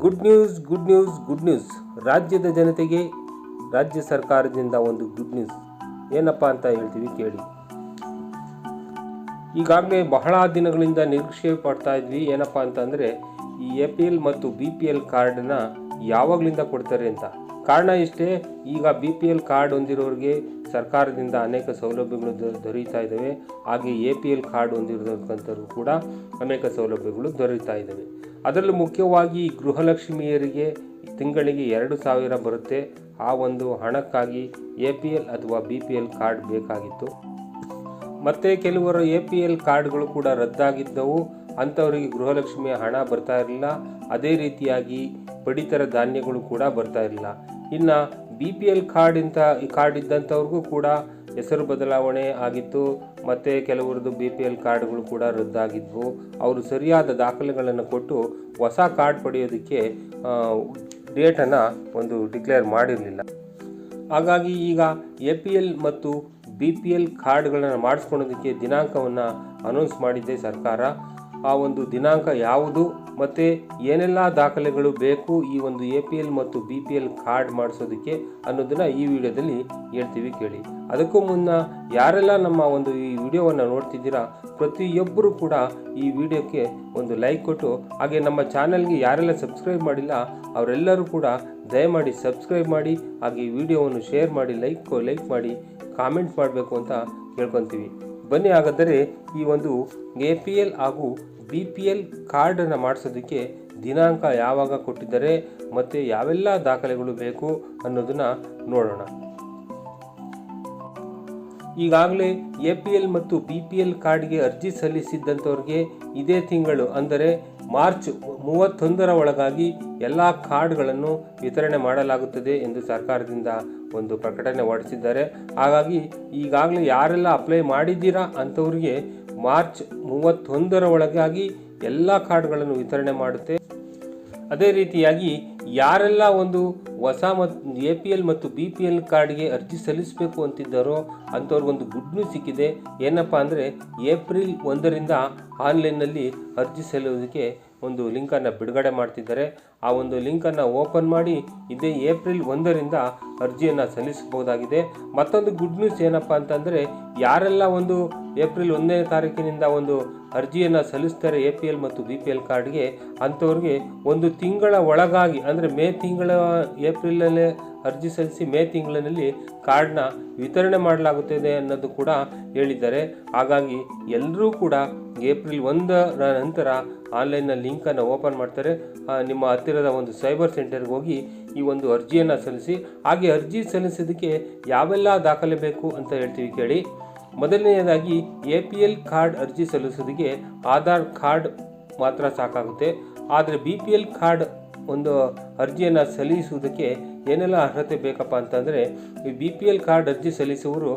Good news good news good news ರಾಜ್ಯದ ಜನತೆಗೆ ರಾಜ್ಯ ಸರ್ಕಾರದಿಂದ ಒಂದು ಗುಡ್ ನ್ಯೂಸ್ ಏನಪ್ಪ ಅಂತ ಹೇಳ್ತೀವಿ ಕೇಳಿ. ಈಗಾಗಲೇ ಬಹಳ ದಿನಗಳಿಂದ ನಿರೀಕ್ಷೆ ಪಡ್ತಾ ಇದ್ವಿ. ಏನಪ್ಪ ಅಂತಂದರೆ ಈ ಎ ಪಿ ಎಲ್ ಮತ್ತು ಬಿ ಪಿ ಎಲ್ ಕಾರ್ಡನ್ನ ಯಾವಾಗಲಿಂದ ಕೊಡ್ತಾರೆ ಅಂತ? ಕಾರಣ ಇಷ್ಟೇ, ಈಗ ಬಿ ಪಿ ಎಲ್ ಕಾರ್ಡ್ ಹೊಂದಿರೋರಿಗೆ ಸರ್ಕಾರದಿಂದ ಅನೇಕ ಸೌಲಭ್ಯಗಳು ದೊರೀತಾ ಇದ್ದಾವೆ ಹಾಗೆ ಎ ಪಿ ಎಲ್ ಕಾರ್ಡ್ ಹೊಂದಿರತಕ್ಕಂಥವ್ರು ಕೂಡ ಅನೇಕ ಸೌಲಭ್ಯಗಳು ದೊರೀತಾ ಇದ್ದಾವೆ ಅದರಲ್ಲೂ ಮುಖ್ಯವಾಗಿ ಗೃಹಲಕ್ಷ್ಮಿಯರಿಗೆ ತಿಂಗಳಿಗೆ ಎರಡು ಸಾವಿರ ಬರುತ್ತೆ. ಆ ಒಂದು ಹಣಕ್ಕಾಗಿ ಎ ಪಿ ಎಲ್ ಅಥವಾ ಬಿ ಪಿ ಎಲ್ ಕಾರ್ಡ್ ಬೇಕಾಗಿತ್ತು. ಮತ್ತೆ ಕೆಲವರು ಎ ಪಿ ಎಲ್ ಕಾರ್ಡ್ಗಳು ಕೂಡ ರದ್ದಾಗಿದ್ದವು. ಅಂಥವರಿಗೆ ಗೃಹಲಕ್ಷ್ಮಿಯ ಹಣ ಬರ್ತಾ ಇರಲಿಲ್ಲ. ಅದೇ ರೀತಿಯಾಗಿ ಪಡಿತರ ಧಾನ್ಯಗಳು ಕೂಡ ಬರ್ತಾ ಇರಲಿಲ್ಲ. ಇನ್ನು ಬಿ ಪಿ ಎಲ್ ಕಾರ್ಡ್ ಇಂಥ ಕಾರ್ಡ್ ಇದ್ದಂಥವ್ರಿಗೂ ಕೂಡ ಹೆಸರು ಬದಲಾವಣೆ ಆಗಿತ್ತು. ಮತ್ತು ಕೆಲವರದ್ದು ಬಿ ಪಿ ಎಲ್ ಕಾರ್ಡ್ಗಳು ಕೂಡ ರದ್ದಾಗಿದ್ವು. ಅವರು ಸರಿಯಾದ ದಾಖಲೆಗಳನ್ನು ಕೊಟ್ಟು ಹೊಸ ಕಾರ್ಡ್ ಪಡೆಯೋದಕ್ಕೆ ಡೇಟನ್ನು ಒಂದು ಡಿಕ್ಲೇರ್ ಮಾಡಿರಲಿಲ್ಲ. ಹಾಗಾಗಿ ಈಗ ಎ ಪಿ ಎಲ್ ಮತ್ತು ಬಿ ಪಿ ಎಲ್ ಕಾರ್ಡ್ಗಳನ್ನು ಮಾಡಿಸ್ಕೊಳೋದಕ್ಕೆ ದಿನಾಂಕವನ್ನು ಅನೌನ್ಸ್ ಮಾಡಿದ್ದೆ ಸರ್ಕಾರ. ಆ ಒಂದು ದಿನಾಂಕ ಯಾವುದು ಮತ್ತು ಏನೆಲ್ಲ ದಾಖಲೆಗಳು ಬೇಕು ಈ ಒಂದು ಎ ಪಿ ಎಲ್ ಮತ್ತು ಬಿ ಪಿ ಎಲ್ ಕಾರ್ಡ್ ಮಾಡಿಸೋದಕ್ಕೆ ಅನ್ನೋದನ್ನು ಈ ವಿಡಿಯೋದಲ್ಲಿ ಹೇಳ್ತೀವಿ ಕೇಳಿ. ಅದಕ್ಕೂ ಮುನ್ನ ಯಾರೆಲ್ಲ ನಮ್ಮ ಒಂದು ಈ ವಿಡಿಯೋವನ್ನು ನೋಡ್ತಿದ್ದೀರಾ ಪ್ರತಿಯೊಬ್ಬರು ಕೂಡ ಈ ವಿಡಿಯೋಕ್ಕೆ ಒಂದು ಲೈಕ್ ಕೊಟ್ಟು, ಹಾಗೆ ನಮ್ಮ ಚಾನಲ್ಗೆ ಯಾರೆಲ್ಲ ಸಬ್ಸ್ಕ್ರೈಬ್ ಮಾಡಿಲ್ಲ, ಅವರೆಲ್ಲರೂ ಕೂಡ ದಯಮಾಡಿ ಸಬ್ಸ್ಕ್ರೈಬ್ ಮಾಡಿ, ಹಾಗೆ ಈ ವಿಡಿಯೋವನ್ನು ಶೇರ್ ಮಾಡಿ, ಲೈಕ್ ಲೈಕ್ ಮಾಡಿ, ಕಾಮೆಂಟ್ ಮಾಡಬೇಕು ಅಂತ ಕೇಳ್ಕೊತೀವಿ. ಬನ್ನಿ ಹಾಗಾದರೆ ಈ ಒಂದು ಎ ಪಿ ಎಲ್ ಹಾಗೂ ಬಿ ಪಿ ಎಲ್ ಕಾರ್ಡನ್ನು ಮಾಡಿಸೋದಕ್ಕೆ ದಿನಾಂಕ ಯಾವಾಗ ಕೊಟ್ಟಿದ್ದಾರೆ ಮತ್ತು ಯಾವೆಲ್ಲ ದಾಖಲೆಗಳು ಬೇಕು ಅನ್ನೋದನ್ನು ನೋಡೋಣ. ಈಗಾಗಲೇ ಎ ಪಿ ಎಲ್ ಮತ್ತು ಬಿ ಪಿ ಎಲ್ ಕಾರ್ಡ್ಗೆ ಅರ್ಜಿ ಸಲ್ಲಿಸಿದ್ದಂಥವ್ರಿಗೆ ಇದೇ ತಿಂಗಳು ಅಂದರೆ ಮಾರ್ಚ್ ಮೂವತ್ತೊಂದರ ಒಳಗಾಗಿ ಎಲ್ಲ ಕಾರ್ಡ್ಗಳನ್ನು ವಿತರಣೆ ಮಾಡಲಾಗುತ್ತದೆ ಎಂದು ಸರ್ಕಾರದಿಂದ ಒಂದು ಪ್ರಕಟಣೆ ಹೊರಡಿಸಿದ್ದಾರೆ. ಹಾಗಾಗಿ ಈಗಾಗಲೇ ಯಾರೆಲ್ಲ ಅಪ್ಲೈ ಮಾಡಿದ್ದೀರಾ ಅಂಥವ್ರಿಗೆ ಮಾರ್ಚ್ ಮೂವತ್ತೊಂದರ ಒಳಗಾಗಿ ಎಲ್ಲ ಕಾರ್ಡ್ಗಳನ್ನು ವಿತರಣೆ ಮಾಡುತ್ತೆ. ಅದೇ ರೀತಿಯಾಗಿ ಯಾರೆಲ್ಲ ಒಂದು ಹೊಸ ಮತ್ತು ಎ ಪಿ ಎಲ್ ಮತ್ತು ಬಿ ಪಿ ಎಲ್ ಕಾರ್ಡ್ಗೆ ಅರ್ಜಿ ಸಲ್ಲಿಸಬೇಕು ಅಂತಿದ್ದಾರೋ ಅಂಥವ್ರಿಗೊಂದು ಗುಡ್ ನ್ಯೂಸ್ ಸಿಕ್ಕಿದೆ. ಏನಪ್ಪ ಅಂದರೆ ಏಪ್ರಿಲ್ ಒಂದರಿಂದ ಆನ್ಲೈನ್ನಲ್ಲಿ ಅರ್ಜಿ ಸಲ್ಲಿಸೋದಕ್ಕೆ ಒಂದು ಲಿಂಕನ್ನು ಬಿಡುಗಡೆ ಮಾಡ್ತಿದ್ದಾರೆ. ಆ ಒಂದು ಲಿಂಕನ್ನು ಓಪನ್ ಮಾಡಿ ಇದೇ ಏಪ್ರಿಲ್ ಒಂದರಿಂದ ಅರ್ಜಿಯನ್ನು ಸಲ್ಲಿಸಬಹುದಾಗಿದೆ. ಮತ್ತೊಂದು ಗುಡ್ ನ್ಯೂಸ್ ಏನಪ್ಪ ಅಂತಂದರೆ ಯಾರೆಲ್ಲ ಒಂದು ಏಪ್ರಿಲ್ ಒಂದನೇ ತಾರೀಕಿನಿಂದ ಒಂದು ಅರ್ಜಿಯನ್ನು ಸಲ್ಲಿಸ್ತಾರೆ ಎ ಪಿ ಎಲ್ ಮತ್ತು ಬಿ ಪಿ ಎಲ್ ಕಾರ್ಡ್ಗೆ, ಅಂಥವ್ರಿಗೆ ಒಂದು ತಿಂಗಳ ಒಳಗಾಗಿ, ಅಂದರೆ ಮೇ ತಿಂಗಳ ಏಪ್ರಿಲಲ್ಲೇ ಅರ್ಜಿ ಸಲ್ಲಿಸಿ ಮೇ ತಿಂಗಳಿನಲ್ಲಿ ಕಾರ್ಡ್ನ ವಿತರಣೆ ಮಾಡಲಾಗುತ್ತದೆ ಅನ್ನೋದು ಕೂಡ ಹೇಳಿದ್ದಾರೆ. ಹಾಗಾಗಿ ಎಲ್ಲರೂ ಕೂಡ ಏಪ್ರಿಲ್ ಒಂದರ ನಂತರ ಆನ್ಲೈನ್ನ ಲಿಂಕನ್ನು ಓಪನ್ ಮಾಡ್ತಾರೆ. ನಿಮ್ಮ ಹತ್ತಿರದ ಒಂದು ಸೈಬರ್ ಸೆಂಟರ್ಗೆ ಹೋಗಿ ಈ ಒಂದು ಅರ್ಜಿಯನ್ನು ಸಲ್ಲಿಸಿ, ಹಾಗೆ ಅರ್ಜಿ ಸಲ್ಲಿಸೋದಕ್ಕೆ ಯಾವೆಲ್ಲ ದಾಖಲೆ ಬೇಕು ಅಂತ ಹೇಳ್ತೀವಿ ಕೇಳಿ. ಮೊದಲನೆಯದಾಗಿ ಎ ಪಿ ಎಲ್ ಕಾರ್ಡ್ ಅರ್ಜಿ ಸಲ್ಲಿಸೋದಕ್ಕೆ ಆಧಾರ್ ಕಾರ್ಡ್ ಮಾತ್ರ ಸಾಕಾಗುತ್ತೆ. ಆದರೆ ಬಿ ಪಿ ಎಲ್ ಕಾರ್ಡ್ ಒಂದು ಅರ್ಜಿಯನ್ನು ಸಲ್ಲಿಸುವುದಕ್ಕೆ ಏನೆಲ್ಲ ಅರ್ಹತೆ ಬೇಕಪ್ಪ ಅಂತಂದರೆ, ಈ ಬಿ ಪಿ ಎಲ್ ಕಾರ್ಡ್ ಅರ್ಜಿ ಸಲ್ಲಿಸುವರು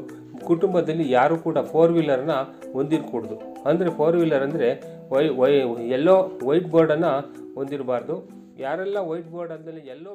ಕುಟುಂಬದಲ್ಲಿ ಯಾರು ಕೂಡ ಫೋರ್ ವೀಲರ್ನ ಹೊಂದಿರಕೂಡ್ದು. ಅಂದರೆ ಫೋರ್ ವೀಲರ್ ಅಂದರೆ ವೈ ವೈ ಎಲ್ಲೋ ವೈಟ್ ಬೋರ್ಡನ್ನು ಹೊಂದಿರಬಾರ್ದು. ಯಾರೆಲ್ಲ ವೈಟ್ ಬೋರ್ಡ್ ಅಂದರೆ ಎಲ್ಲೋ